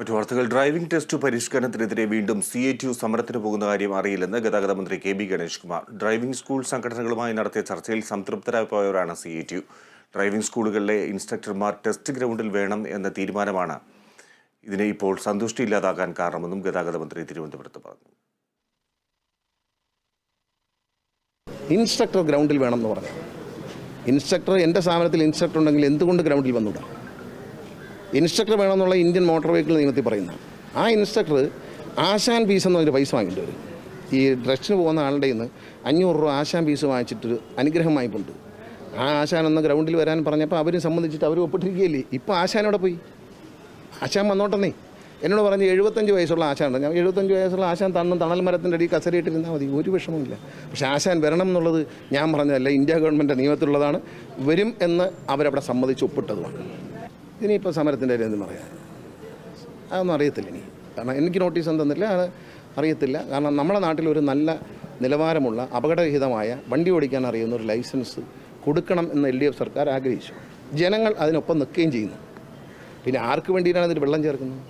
മറ്റു വാർത്തകൾ. Driving test പരിഷ്കരണത്തിനെതിരെ വീണ്ടും സി എ ടി സമരത്തിന് പോകുന്ന കാര്യം അറിയില്ലെന്ന് ഗതാഗത മന്ത്രി K B Ganesh Kumar. Driving school സംഘടനകളുമായി നടത്തിയ ചർച്ചയിൽ സംതൃപ്തരായി പോയവരാണ് സി എ ടി ഡ്രൈവിംഗ് സ്കൂളുകളിലെ ഇൻസ്ട്രക്ടർമാർ ടെസ്റ്റ് ഗ്രൗണ്ടിൽ വേണം എന്ന തീരുമാനമാണ് ഇതിനെ ഇപ്പോൾ സന്തുഷ്ടിയില്ലാതാകാൻ കാരണമെന്നും ഗതാഗത മന്ത്രി തിരുവനന്തപുരത്ത് പറഞ്ഞു. ഇൻസ്ട്രക്ടർ ഗ്രൗണ്ടിൽ വേണം എന്ന് പറഞ്ഞു. ഇൻസ്ട്രക്ടർ എന്റെ സ്ഥാപനത്തിൽ ഇൻസ്ട്രക്ടർ ഉണ്ടെങ്കിൽ എന്തുകൊണ്ട് ഗ്രൗണ്ടിൽ വന്നൂടാ? ഇൻസ്ട്രക്ടർ വേണമെന്നുള്ള ഇന്ത്യൻ മോട്ടോർ വെഹിക്കിൾ നിയമത്തിൽ പറയുന്ന. ആ ഇൻസ്ട്രക്ടർ ആശാൻ ഫീസ് എന്നൊരു പൈസ വാങ്ങിയിട്ട് വരും. ഈ ഡ്രസ്സിന് പോകുന്ന ആളുടെ നിന്ന് അഞ്ഞൂറ് രൂപ ആശാൻ ഫീസ് വാങ്ങിച്ചിട്ട് അനുഗ്രഹം വാങ്ങിക്കൊണ്ട് ആ ആശാൻ ഒന്ന് ഗ്രൗണ്ടിൽ വരാൻ പറഞ്ഞപ്പോൾ അവരും സംബന്ധിച്ചിട്ട് അവർ ഒപ്പിട്ടിരിക്കുകയില്ലേ? ഇപ്പോൾ ആശാൻ അവിടെ പോയി? ആശാൻ വന്നോട്ടെന്നേ. എന്നോട് പറഞ്ഞ് എഴുപത്തഞ്ച് വയസ്സുള്ള ആശാനുണ്ട് ഞാൻ എഴുപത്തഞ്ച് വയസ്സുള്ള ആശാൻ തന്നും തണൽ മരത്തിന്റെ അടിയിൽ കസരയിട്ടിരുന്നാൽ മതി. ഒരു വിഷമമില്ല പക്ഷേ ആശാൻ വരണം എന്നുള്ളത് ഞാൻ പറഞ്ഞതല്ല ഇന്ത്യ ഗവൺമെന്റ് നിയമത്തിലുള്ളതാണ്. വരും എന്ന് അവരവിടെ സമ്മതിച്ച് ഒപ്പിട്ടതുമാണ്. ഇനിയിപ്പോൾ സമരത്തിന്റെ കാര്യം എന്തും പറയാം? അതൊന്നും അറിയത്തില്ല ഇനി. കാരണം എനിക്ക് നോട്ടീസ് ഒന്നും തന്നില്ല അത് അറിയത്തില്ല. കാരണം നമ്മുടെ നാട്ടിൽ ഒരു നല്ല നിലവാരമുള്ള അപകടരഹിതമായ വണ്ടി ഓടിക്കാൻ അറിയുന്ന ഒരു ലൈസൻസ് കൊടുക്കണം എന്ന് എൽ ഡി എഫ് സർക്കാർ ആഗ്രഹിച്ചു. ജനങ്ങൾ അതിനൊപ്പം നിൽക്കുകയും ചെയ്യുന്നു. പിന്നെ ആർക്ക് വേണ്ടിയിട്ടാണ് ഇതിൽ വെള്ളം ചേർക്കുന്നത്?